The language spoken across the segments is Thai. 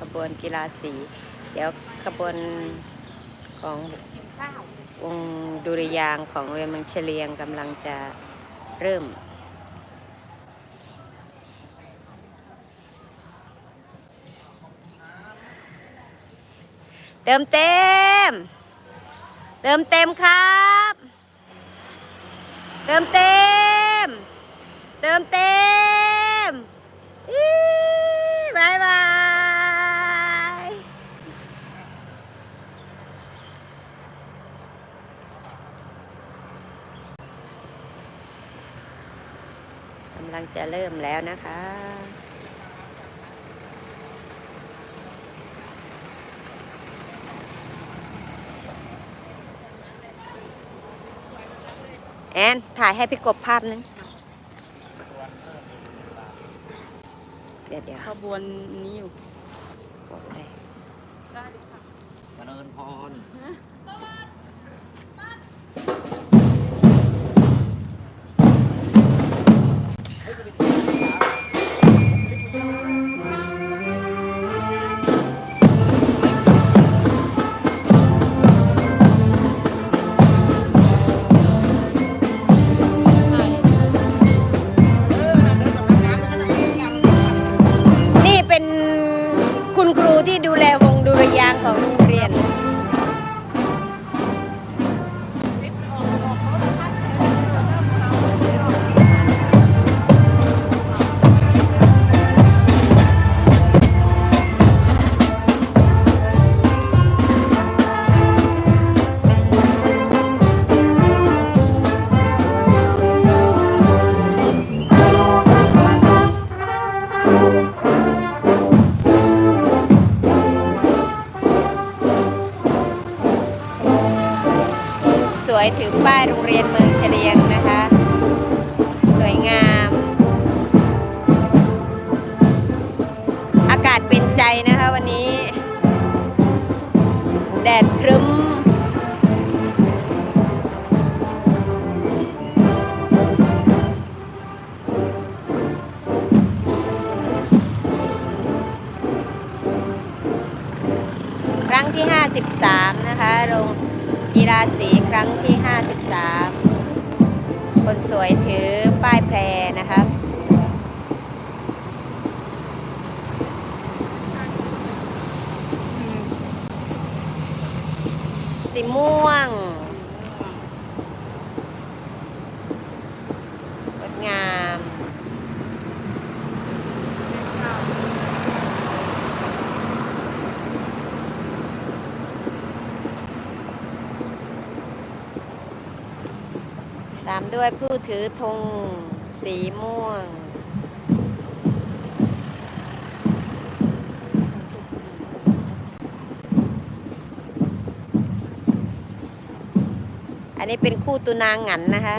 ขบวนกีฬาสี เดี๋ยวขบวนของวงดุริยางค์ของโรงเรียนเมืองเฉลียงกำลังจะเริ่มเติมเต็ม เติมเต็มครับ เติมเต็ม เติมเต็มอีบายบาย กำลังจะเริ่มแล้วนะคะ แอนถ่ายให้พี่กบภาพนึง เดี๋ยวเดี๋ยวขบวนนี้อยู่กดเลย เจริญพร วยถือป้ายโรงเรียนเมืองเฉลียง สีม่วง งดงามตามด้วยผู้ถือธงสีม่วง อั นนี้เป็นคู่ตุนางหงันนะคะ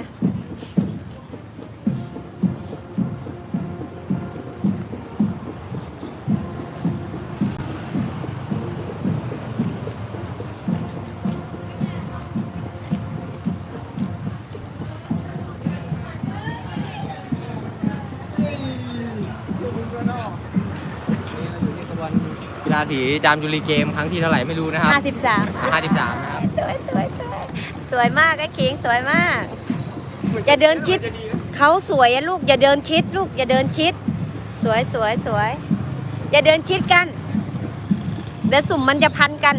นี่เราอยู่ที่ขบวนกีฬาสีจามจุลีเกมครั้งที่เท่าไหร่ไม่รู้นะครับ53 53นะครับสวย สวยสวยสวยมากไอ้คิงสวยมาก อย่าเดินชิด เขาสวยอะลูก อย่าเดินชิดลูก อย่าเดินชิด สวยสวยสวย อย่าเดินชิดกัน เดี๋ยวสุ่มมันจะพันกัน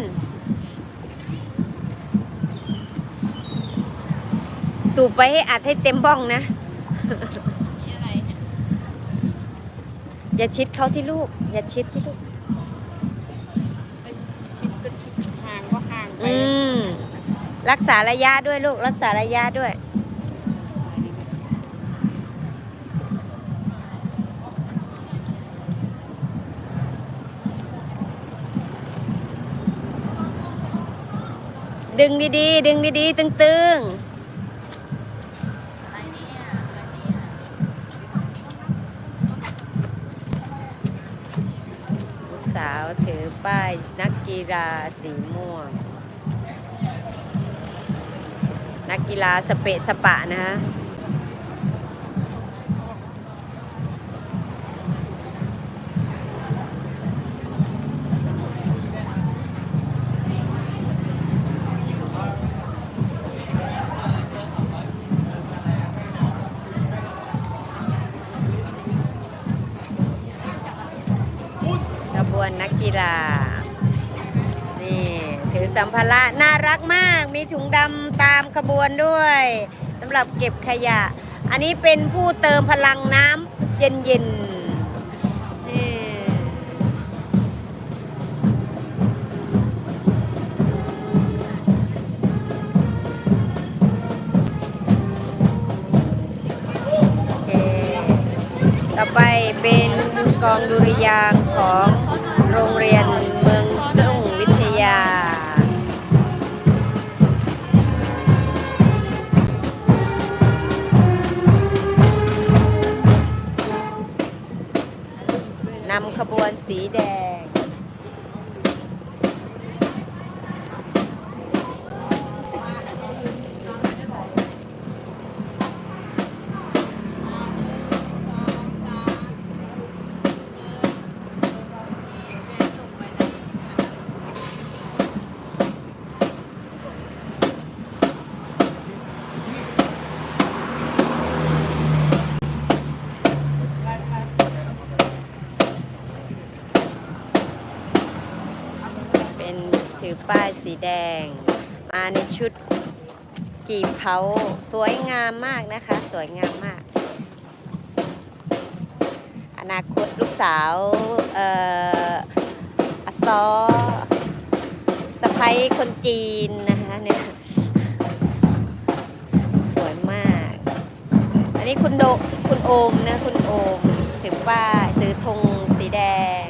สูบไปให้อัดให้เต็มบ้องนะ อย่าชิดเขาที่ลูก อย่าชิดที่ลูกชิดก็ชิดห่างก็ห่างไปอืม รักษาระยะด้วยลูก รักษาระยะด้วย ดึงดีๆ ดึงดีๆ ตึงๆสาวถือป้ายนักกีฬาสีม่วง นักกีฬาสเปะสปะนะฮะขบวนกกีฬา สัมภาระน่ารักมาก มีถุงดำตามขบวนด้วยสำหรับเก็บขยะ อันนี้เป็นผู้เติมพลังน้ำเย็นๆนี่อเคต่อไปเป็นกองดุริยางของโรงเรียน สีแดง แดง มาในชุดกีบเขาสวยงามมากนะคะ สวยงามมาก อนาคตลูกสาวเอ่ออซอสะพ้ยคนจีนนะคะเนี่ยสวยมาก อันนี้คุณโดคุณโอมนะคุณโอมถือป้าซื้อธงสีแดง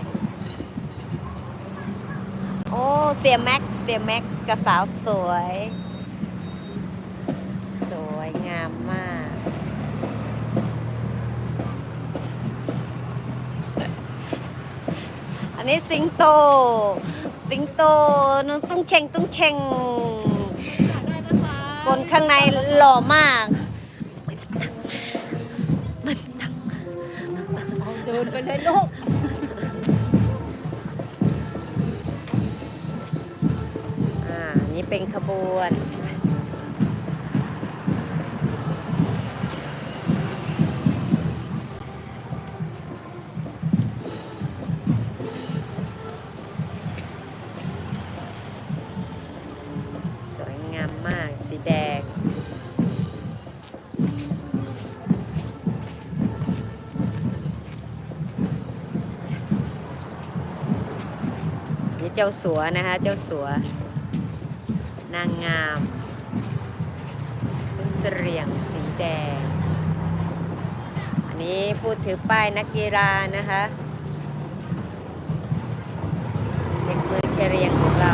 โอ้ เสียแม็ก เสียแม็กกับสาวสวย สวยงามมาก อันนี้สิงโต สิงโตนึงตุ้งเชงตุ้งเชงคนข้างในหล่อมากเดินไปเลยลูก นี่เป็นขบวน สวยงามมากสีแดงนี่เจ้าสัวนะคะ เจ้าสัว นางงามเสรียงสีแดง อันนี้พูดถือป้ายนักกีฬานะคะ เด็กมือเชเรียงของเรา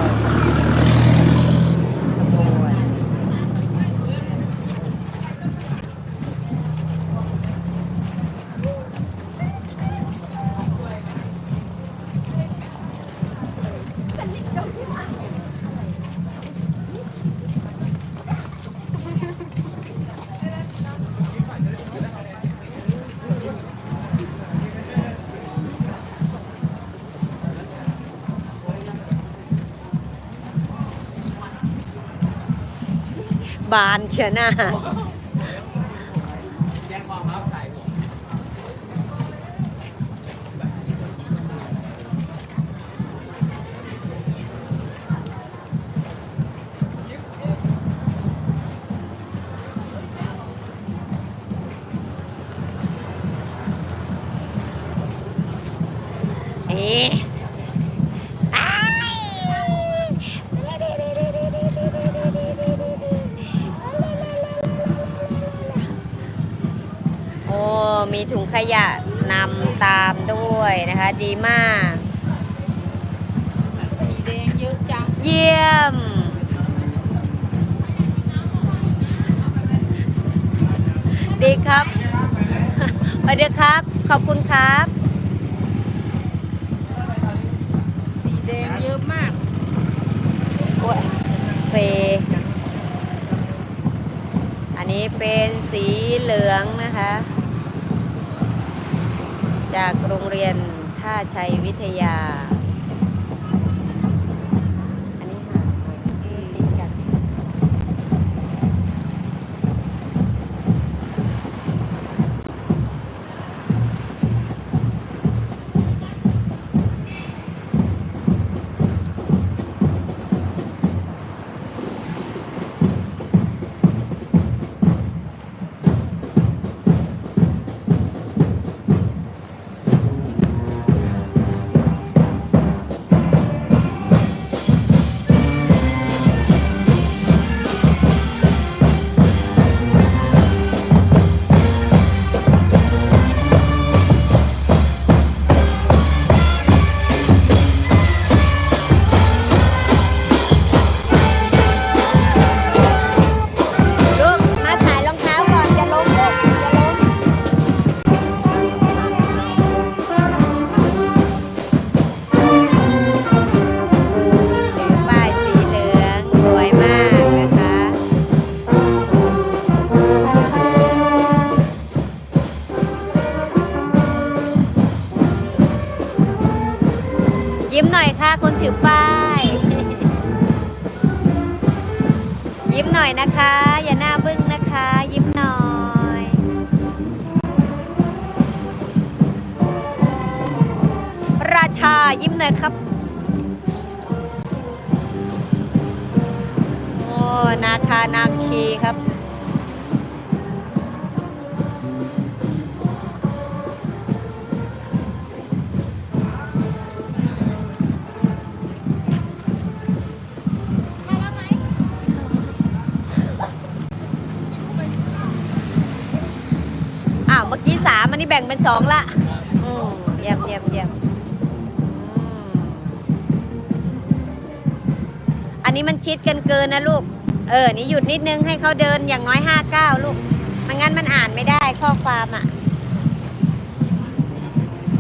บานเชียนะ ยะนำตามด้วยนะคะ ดีมาก สีแดงเยอะจังเยี่ยม ดีครับสวัสดีครับ ขอบคุณครับ สีแดงเยอะมากโอ้ยเฟอันนี้เป็นสีเหลืองนะคะ จากโรงเรียนท่าชัยวิทยา ค่ะคนถือป้าย ยิ้มหน่อยนะคะ อย่าหน้าบึ้งนะคะ ยิ้มหน่อยราชายิ้มหน่อยครับโอ้นาคานาคีครับ เมื่อกี้สามอันนี้แบ่งเป็นสองละอืมเยี่ยมเยี่ยมเยี่ยมอันนี้มันชิดกันเกินนะลูก เออ นี่หยุดนิดนึงให้เขาเดินอย่างน้อยห้าเก้าลูกไม่งั้นมันอ่านไม่ได้ข้อความอะ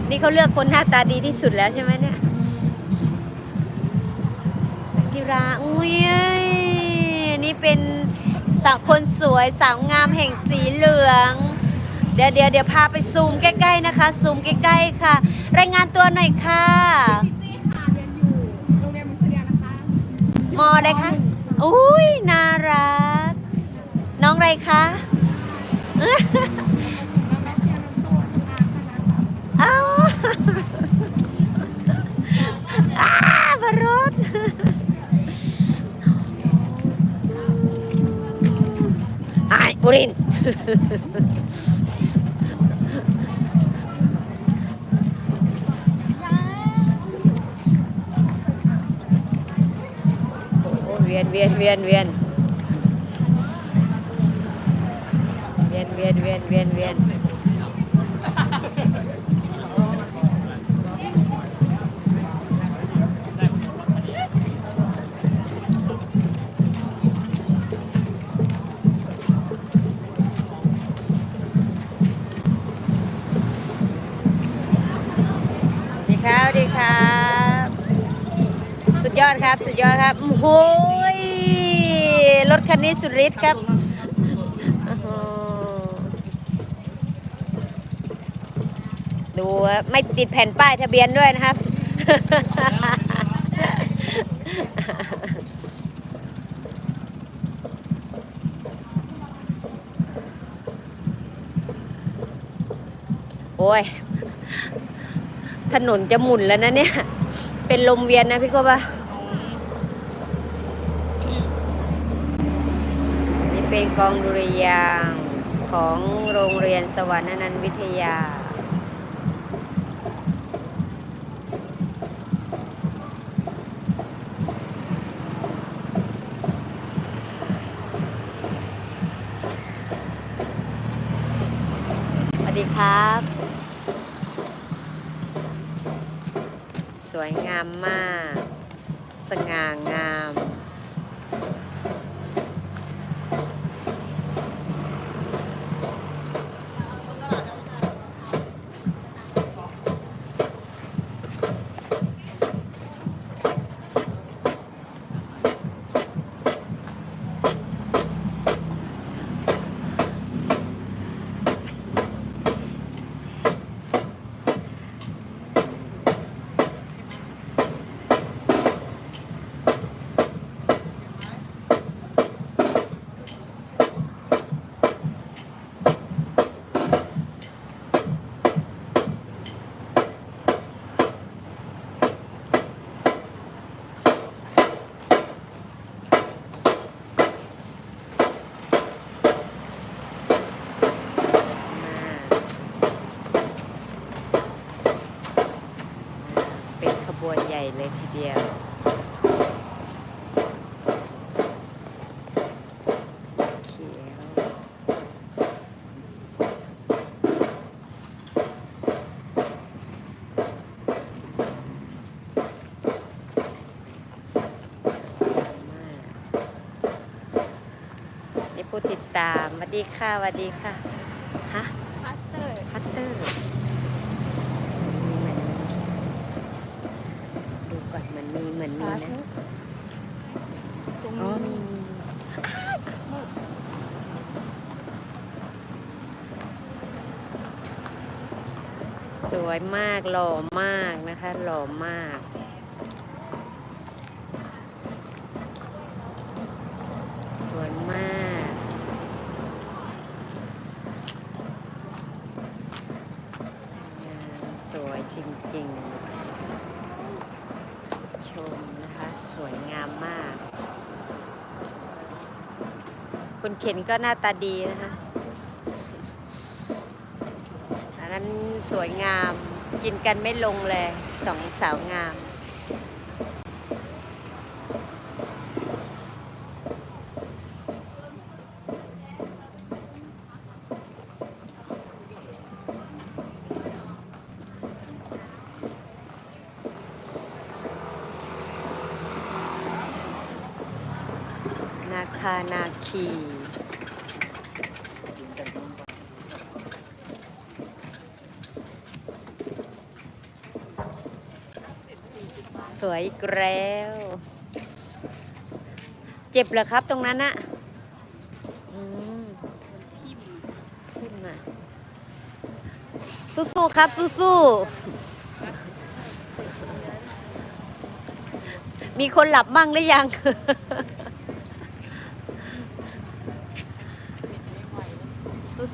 นี่เขาเลือกคนหน้าตาดีที่สุดแล้วใช่ไหมเนี่ยกิราอุ้ยนี่เป็นสาวคนสวยสาวงามแห่งสีเหลือง ดี๋ยวเดี๋ยวเดี๋ยวพาไปซูมใกล้ๆนะคะ ซูมใกล้ๆค่ะ รายงานตัวหน่อยค่ะ พี่จี้ค่ะเรียนอยู่โรงเรียนมิสเรียนะคะมออะไรคะอุ้ยน่ารัก น้องอะไรคะ น้องแมทเทียนน้องโตนอาคณะเอ้าอ้าบรถไอ้ายบุรินทร์ ยนเวียนเวียนเวียนเวียนเวียนเวียนเวียนเวียน ยอดครับ สุดยอดครับโอ้ยรถคันนี้สุดฤทธิ์ครับดูไม่ติดแผ่นป้ายทะเบียนด้วยนะครับ โอ้ย ถนนจะหมุนแล้วนะเนี่ย เป็นลมเวียนนะพี่ก็ปะ เป็นกองดุริยางของโรงเรียนสวรรค์อนันต์วิทยา สวัสดีครับ สวยงามมาก สง่างาม ญ่เลยทีเดียว เขียว นี่ผู้ติดตามสวัสดีค่ะสวัสดีค่ะ ฮะพาสเตอร์ พัตเตอร์ดูก่อนมันมี เหมือนมีนะตรงอ๋อนี้มีสวยมากหล่อมากนะคะ หล่อมาก ชมนะคะ สวยงามมาก คนเข็นก็หน้าตาดีนะคะอันนั้นสวยงามกินกันไม่ลงเลยสองสาวงาม นา คานาคี สวยอีกแล้ว เจ็บเหรอครับตรงนั้นอะอืมทิ่มอะสู้ๆครับ สู้ๆมีคนหลับมั่งหรือยัง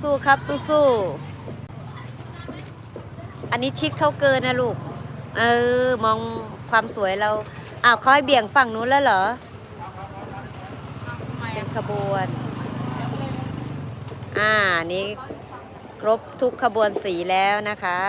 สู้ๆครับสู้ๆอันนี้ชิดเข้าเกินนะลูก เออ มองความสวยเราอ้าวเขาให้เบี่ยงฝั่งนู้นแล้วเหรอเป็นขบวน อ่านี้ครบทุกขบวนสีแล้วนะคะ